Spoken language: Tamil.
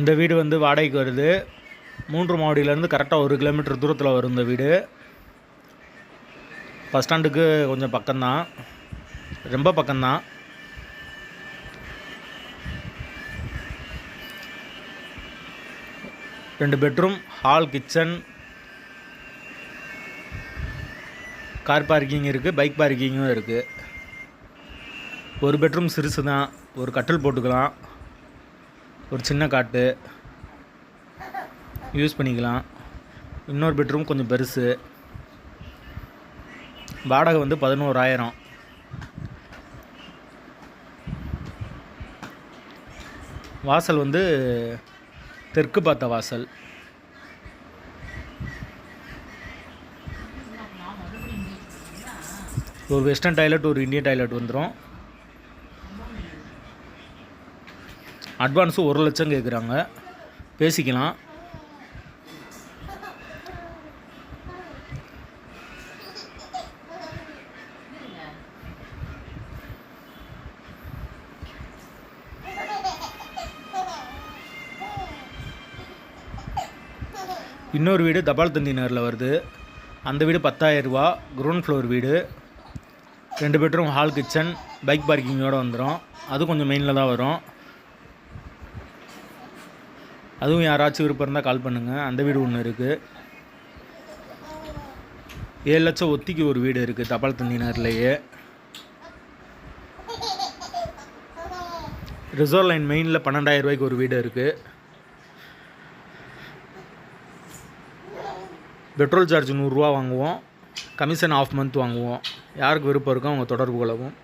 இந்த வீடு வந்து வாடகைக்கு வருது. மூன்று மாவடியிலேருந்து கரெக்டாக ஒரு கிலோமீட்டர் தூரத்தில் வரும் இந்த வீடு. பஸ் ஸ்டாண்டுக்கு கொஞ்சம் பக்கம்தான். ரொம்ப பக்கம்தான். ரெண்டு bedroom hall kitchen car parking இருக்குது பைக் பார்க்கிங்கும் இருக்குது ஒரு பெட்ரூம் சிறுசு தான் ஒரு கட்டில் போட்டுக்கலாம். ஒரு சின்ன காட்டு. யூஸ் பண்ணிக்கலாம். இன்னொரு பெட்ரூம் கொஞ்சம் பெருசு. வாடகை வந்து பதினோராயிரம். வாசல் வந்து தெற்கு பார்த்த வாசல். ஒரு வெஸ்டர்ன் டாய்லெட் ஒரு இந்தியன் டாய்லெட் வந்துடும் அட்வான்ஸும் ஒரு லட்சம் கேட்குறாங்க பேசிக்கலாம். இன்னொரு வீடு தபால் தந்தி நேரில் வருது. அந்த வீடு 10000 ரூபா. கிரவுண்ட் ஃப்ளோர் வீடு. ரெண்டு பெட்ரூம் ஹால் கிச்சன் பைக் பார்க்கிங்கோடு வந்துடும் அது கொஞ்சம் மெயினில் தான் வரும். அதுவும் யாராச்சும் விருப்பம் இருந்தால் கால் பண்ணுங்கள் அந்த வீடு ஒன்று இருக்குது ஏழு லட்சம் ஒத்திக்கு ஒரு வீடு இருக்குது தபால் தந்தினர்லேயே. ரிசர்வ் லைன் மெயினில் பன்னெண்டாயிரம் ரூபாய்க்கு ஒரு வீடு இருக்குது பெட்ரோல் சார்ஜ் நூறுரூவா வாங்குவோம். கமிஷன் ஆஃப் மந்த் வாங்குவோம். யாருக்கு விருப்பம் இருக்கோ அவங்க தொடர்பு கொள்ளவும்.